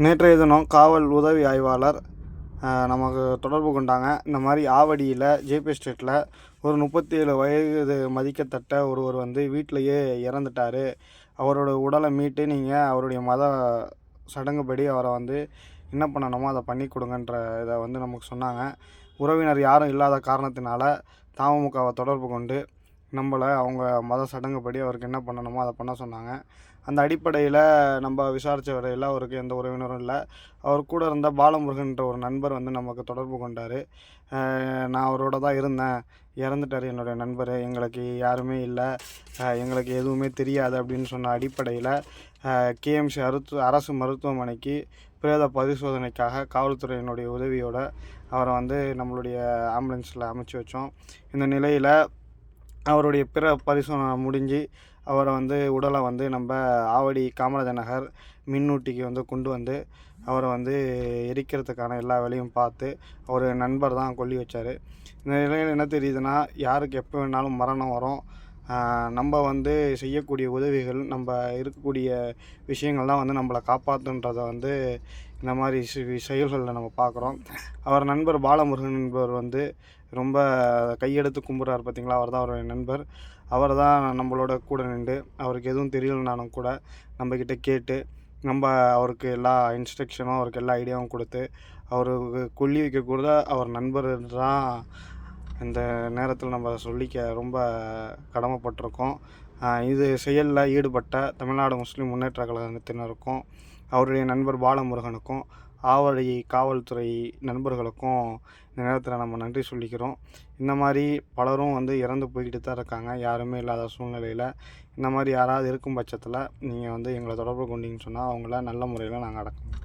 நேற்றைய தினம் காவல் உதவி ஆய்வாளர் நமக்கு தொடர்பு கொண்டாங்க. இந்த மாதிரி ஆவடியில் ஜேபி ஸ்ட்ரீட்டில் ஒரு முப்பத்தி ஏழு வயது மதிக்கத்தட்ட ஒருவர் வந்து வீட்டிலையே இறந்துட்டார். அவரோட உடலை மீட்டு நீங்கள் அவருடைய மத சடங்குபடி அவரை வந்து என்ன பண்ணணுமோ அதை பண்ணி கொடுங்கன்ற இதை வந்து நமக்கு சொன்னாங்க. உறவினர் யாரும் இல்லாத காரணத்தினால தமுகவை தொடர்பு கொண்டு நம்மளை அவங்க மத சடங்குப்படி அவருக்கு என்ன பண்ணணுமோ அதை பண்ண சொன்னாங்க. அந்த அடிப்படையில் நம்ம விசாரித்த வரையில் அவருக்கு எந்த உறவினரும் இல்லை. அவர் கூட இருந்த பாலமுருகன்ற ஒரு நண்பர் வந்து நமக்கு தொடர்பு கொண்டார். நான் அவரோட தான் இருந்தேன். இறந்துட்டார் என்னுடைய நண்பர். எங்களுக்கு யாருமே இல்லை. எங்களுக்கு எதுவுமே தெரியாது அப்படின்னு சொன்ன அடிப்படையில் கேஎம்சி அருத்து அரசு மருத்துவமனைக்கு பிரேத பரிசோதனைக்காக காவல்துறையினுடைய உதவியோட அவரை வந்து நம்மளுடைய ஆம்புலன்ஸில் அமைச்சு வச்சோம். இந்த நிலையில் அவருடைய பிற பரிசோதனை முடிஞ்சு அவரை வந்து உடலை வந்து நம்ம ஆவடி காமராஜர் நகர் மின்னூட்டிக்கு வந்து கொண்டு வந்து அவரை வந்து எரிக்கிறதுக்கான எல்லா வேலையும் பார்த்து அவர் நண்பர் தான் கொல்லி வச்சார். இந்த நிலையில் என்ன தெரியுதுன்னா யாருக்கு எப்போ வேணாலும் மரணம் வரும் நம்ம வந்து செய்யக்கூடிய உதவிகள் நம்ம இருக்கக்கூடிய விஷயங்கள்லாம் வந்து நம்மளை காப்பாற்றுன்றதை வந்து இந்த மாதிரி செயல்களில் நம்ம பார்க்குறோம் அவர் நண்பர் பாலமுருகன் என்பவர் வந்து ரொம்ப கையெடுத்து கும்பிட்றாரு பார்த்தீங்களா அவர் தான் அவருடைய நண்பர். அவர் தான் நம்மளோட கூட நின்று அவருக்கு எதுவும் தெரியலனாலும் கூட நம்மக்கிட்ட கேட்டு நம்ம அவருக்கு எல்லா இன்ஸ்ட்ரக்ஷனும் அவருக்கு எல்லா ஐடியாவும் கொடுத்து அவருக்கு கொல்லி வைக்க கூட அவர் நண்பர் தான் இந்த நேரத்தில் நம்ம சொல்லிக்க ரொம்ப கடமைப்பட்டிருக்கோம். இது செயலில் ஈடுபட்ட தமிழ்நாடு முஸ்லீம் முன்னேற்ற கழகத்தினருக்கும் அவருடைய நண்பர் பாலமுருகனுக்கும் ஆவடி காவல்துறை நண்பர்களுக்கும் இந்த நேரத்தில் நம்ம நன்றி சொல்லிக்கிறோம். இந்த மாதிரி பலரும் வந்து இறந்து போய்கிட்டு தான் இருக்காங்க. யாருமே இல்லாத சூழ்நிலையில். இந்த மாதிரி யாராவது இருக்கும் பட்சத்தில் நீங்கள் வந்து எங்களை தொடர்பு கொண்டீங்கன்னு சொன்னால் அவங்கள நல்ல முறையில் நாங்கள் அடக்கணும்